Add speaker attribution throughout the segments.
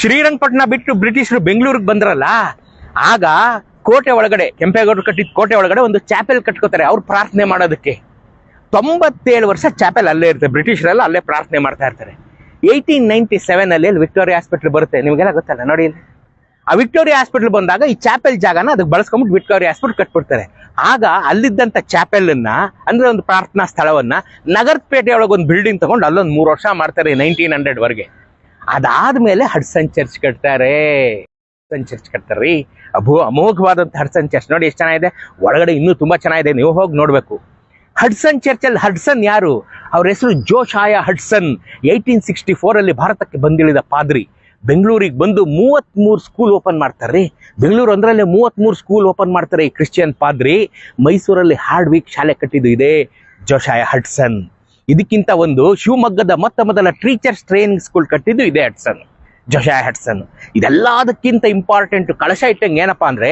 Speaker 1: ಶ್ರೀರಂಗಪಟ್ಟಣ ಬಿಟ್ಟು ಬ್ರಿಟಿಷರು ಬೆಂಗಳೂರಿಗೆ ಬಂದ್ರಲ್ಲ, ಆಗ ಕೋಟೆ ಒಳಗಡೆ, ಕೆಂಪೇಗೌಡರು ಕಟ್ಟಿದ ಕೋಟೆ ಒಳಗಡೆ ಒಂದು ಚಾಪೆಲ್ ಕಟ್ಕೋತಾರೆ ಅವ್ರು ಪ್ರಾರ್ಥನೆ ಮಾಡೋದಕ್ಕೆ. ತೊಂಬತ್ತೇಳು ವರ್ಷ ಚಾಪೆಲ್ ಅಲ್ಲೇ ಇರುತ್ತೆ, ಬ್ರಿಟಿಷರೆಲ್ಲ ಅಲ್ಲೇ ಪ್ರಾರ್ಥನೆ ಮಾಡ್ತಾ ಇರ್ತಾರೆ. ಏಯ್ಟೀನ್ ನೈನ್ಟಿ ಸೆವೆನ್ ಅಲ್ಲಿ ವಿಕ್ಟೋರಿಯಾ ಹಾಸ್ಪಿಟಲ್ ಬರುತ್ತೆ, ನಿಮಗೆಲ್ಲ ಗೊತ್ತಲ್ಲ, ನೋಡಿ. ಆ ವಿಕ್ಟೋರಿಯಾ ಹಾಸ್ಪಿಟಲ್ ಬಂದಾಗ ಈ ಚಾಪೆಲ್ ಜಾಗನ ಅದಕ್ಕೆ ಬಳಸ್ಕೊಂಡ್ಬಿಟ್ಟು ವಿಕ್ಟೋರಿಯಾ ಹಾಸ್ಪಿಟಲ್ ಕಟ್ಬಿಡ್ತಾರೆ. ಆಗ ಅಲ್ಲಿದ್ದಂಥ ಚಾಪೆಲನ್ನು, ಅಂದರೆ ಒಂದು ಪ್ರಾರ್ಥನಾ ಸ್ಥಳವನ್ನ ನಗರಪೇಟೆ ಒಳಗೆ ಒಂದು ಬಿಲ್ಡಿಂಗ್ ತಗೊಂಡು ಅಲ್ಲೊಂದು ಮೂರು ವರ್ಷ ಮಾಡ್ತಾರೆ ನೈನ್ಟೀನ್ ಹಂಡ್ರೆಡ್ ವರೆಗೆ. ಅದಾದ್ಮೇಲೆ ಹಡ್ಸನ್ ಚರ್ಚ್ ಕಟ್ತಾರೆ. ಹಡ್ಸನ್ ಚರ್ಚ್ ಕಟ್ತಾರ್ರಿ. ಅಭು ಅಮೋಘವಾದಂತ ಹಡ್ಸನ್ ಚರ್ಚ್. ನೋಡಿ ಎಷ್ಟು ಚೆನ್ನಾಗಿದೆ. ಒಳಗಡೆ ಇನ್ನೂ ತುಂಬಾ ಚೆನ್ನಾಗಿದೆ. ನೀವು ಹೋಗಿ ನೋಡ್ಬೇಕು. ಹಡ್ಸನ್ ಚರ್ಚಲ್ಲಿ ಹಡ್ಸನ್ ಯಾರು? ಅವ್ರ ಹೆಸರು ಜೋಶಾಯ ಹಡ್ಸನ್. ಏಯ್ಟೀನ್ ಸಿಕ್ಸ್ಟಿ ಫೋರಲ್ಲಿ ಭಾರತಕ್ಕೆ ಬಂದಿಳಿದ ಪಾದ್ರಿ. ಬೆಂಗಳೂರಿಗೆ ಬಂದು ಮೂವತ್ತ್ಮೂರು ಸ್ಕೂಲ್ ಓಪನ್ ಮಾಡ್ತಾರೆ ಬೆಂಗಳೂರು ಅಂದ್ರಲ್ಲೇ ಮೂವತ್ತ್ಮೂರು ಸ್ಕೂಲ್ ಓಪನ್ ಮಾಡ್ತಾರೆ ಈ ಕ್ರಿಶ್ಚಿಯನ್ ಪಾದ್ರಿ. ಮೈಸೂರಲ್ಲಿ ಹಾರ್ಡ್ ವೀಕ್ ಶಾಲೆ ಕಟ್ಟಿದ್ದು ಇದೆ ಜೋಶಾಯ ಹಡ್ಸನ್. ಇದಕ್ಕಿಂತ ಒಂದು ಶಿವಮೊಗ್ಗದ ಮೊತ್ತ ಮೊದಲ ಟೀಚರ್ಸ್ ಟ್ರೈನಿಂಗ್ ಸ್ಕೂಲ್ ಕಟ್ಟಿದ್ದು ಇದೆ ಹಡ್ಸನ್ ಜೋಶಾಯ ಹಡ್ಸನ್ ಇದೆಲ್ಲದಕ್ಕಿಂತ ಇಂಪಾರ್ಟೆಂಟ್ ಕಳಶ ಇಟ್ಟಂಗೆ ಏನಪ್ಪಾ ಅಂದ್ರೆ,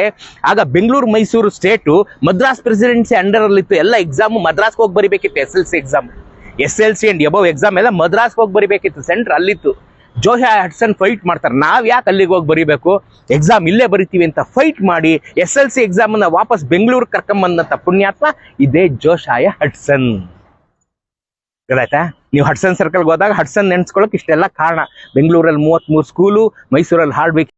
Speaker 1: ಆಗ Bengaluru, Mysuru state Madras presidency under ಅಲ್ಲಿ ಇತ್ತು ಎಲ್ಲ ಎಕ್ಸಾಮು ಮದ್ರಾಸ್ಗೆ ಹೋಗಿ ಬರಿಬೇಕಿತ್ತು S L C exam S L C and above exam ಎಲ್ಲ ಮದ್ರಾಸ್ಗೆ ಹೋಗಿ ಬರಿಬೇಕಿತ್ತು ಸೆಂಟರ್ ಅಲ್ಲಿತ್ತು. ಜೋಶಾಯ ಹಡ್ಸನ್ ಫೈಟ್ ಮಾಡ್ತಾರೆ. ನಾವು ಯಾಕೆ ಅಲ್ಲಿಗೆ ಹೋಗಿ ಬರಿಬೇಕು? ಎಕ್ಸಾಮ್ ಇಲ್ಲೇ ಬರಿತೀವಿ ಅಂತ ಫೈಟ್ ಮಾಡಿ ಎಸ್ ಎಲ್ ಸಿ ಎಕ್ಸಾಮ್ ಅನ್ನ ವಾಪಸ್ ಬೆಂಗಳೂರು ಕರ್ಕೊಂಬಂದಂಥ ಪುಣ್ಯಾತ್ಮ ಇದೇ ಜೋಶಾಯ ಹಡ್ಸನ್ ಗೊತ್ತಾಯ್ತಾ? ನೀವು ಹಡ್ಸನ್ ಸರ್ಕಲ್ಗೆ ಹೋದಾಗ ಹಡ್ಸನ್ ನೆನ್ಸ್ಕೊಳಕ್ ಇಷ್ಟೆಲ್ಲ ಕಾರಣ. ಬೆಂಗಳೂರಲ್ಲಿ ಮೂವತ್ಮೂರು ಸ್ಕೂಲು ಮೈಸೂರಲ್ಲಿ ಹಾರ್ಡ್ಬೇಕು